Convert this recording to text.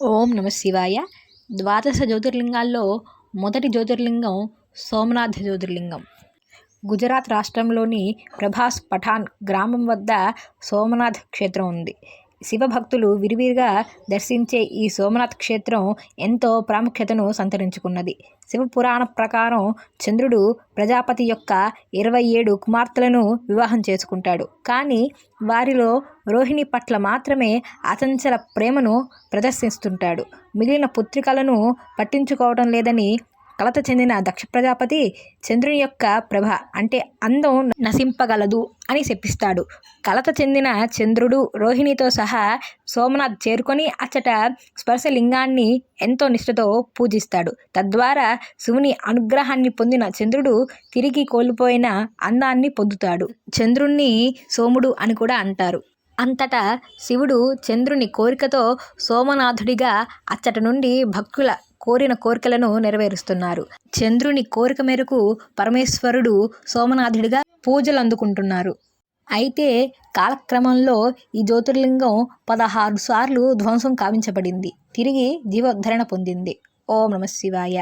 ఓం నమ శివాయ. ద్వాదశ జ్యోతిర్లింగాల్లో మొదటి జ్యోతిర్లింగం సోమనాథ జ్యోతిర్లింగం. గుజరాత్ రాష్ట్రంలోని ప్రభాస్ పఠాన్ గ్రామం వద్ద సోమనాథ్ క్షేత్రం ఉంది. శివభక్తులు విరివిరిగా దర్శించే ఈ సోమనాథ్ క్షేత్రం ఎంతో ప్రాముఖ్యతను సంతరించుకున్నది. శివపురాణ ప్రకారం చంద్రుడు ప్రజాపతి యొక్క ఇరవై ఏడు కుమార్తెలను వివాహం చేసుకుంటాడు. కానీ వారిలో రోహిణి పట్ల మాత్రమే అచంచల ప్రేమను ప్రదర్శిస్తుంటాడు. మిగిలిన పుత్రికలను పట్టించుకోవడం లేదని కలత చెందిన దక్ష ప్రజాపతి చంద్రుని యొక్క ప్రభ అంటే అందం నశింపగలదు అని శపిస్తాడు కలత చెందిన చంద్రుడు రోహిణితో సహా సోమనాథ్ చేరుకొని అచ్చట స్పర్శలింగాన్ని ఎంతో నిష్ఠతో పూజిస్తాడు. తద్వారా శివుని అనుగ్రహాన్ని పొందిన చంద్రుడు తిరిగి కోల్పోయిన అందాన్ని పొందుతాడు. చంద్రుణ్ణి సోముడు అని కూడా అంటారు. అంతటా శివుడు చంద్రుని కోరికతో సోమనాథుడిగా అచ్చట నుండి భక్తుల కోరిన కోరికలను నెరవేరుస్తున్నారు. చంద్రుని కోరిక మేరకు పరమేశ్వరుడు సోమనాథుడిగా పూజలు అందుకుంటున్నారు. అయితే కాలక్రమంలో ఈ జ్యోతిర్లింగం పదహారు సార్లు ధ్వంసం కావించబడింది. తిరిగి జీవోద్ధరణ పొందింది. ఓం నమ శివాయ.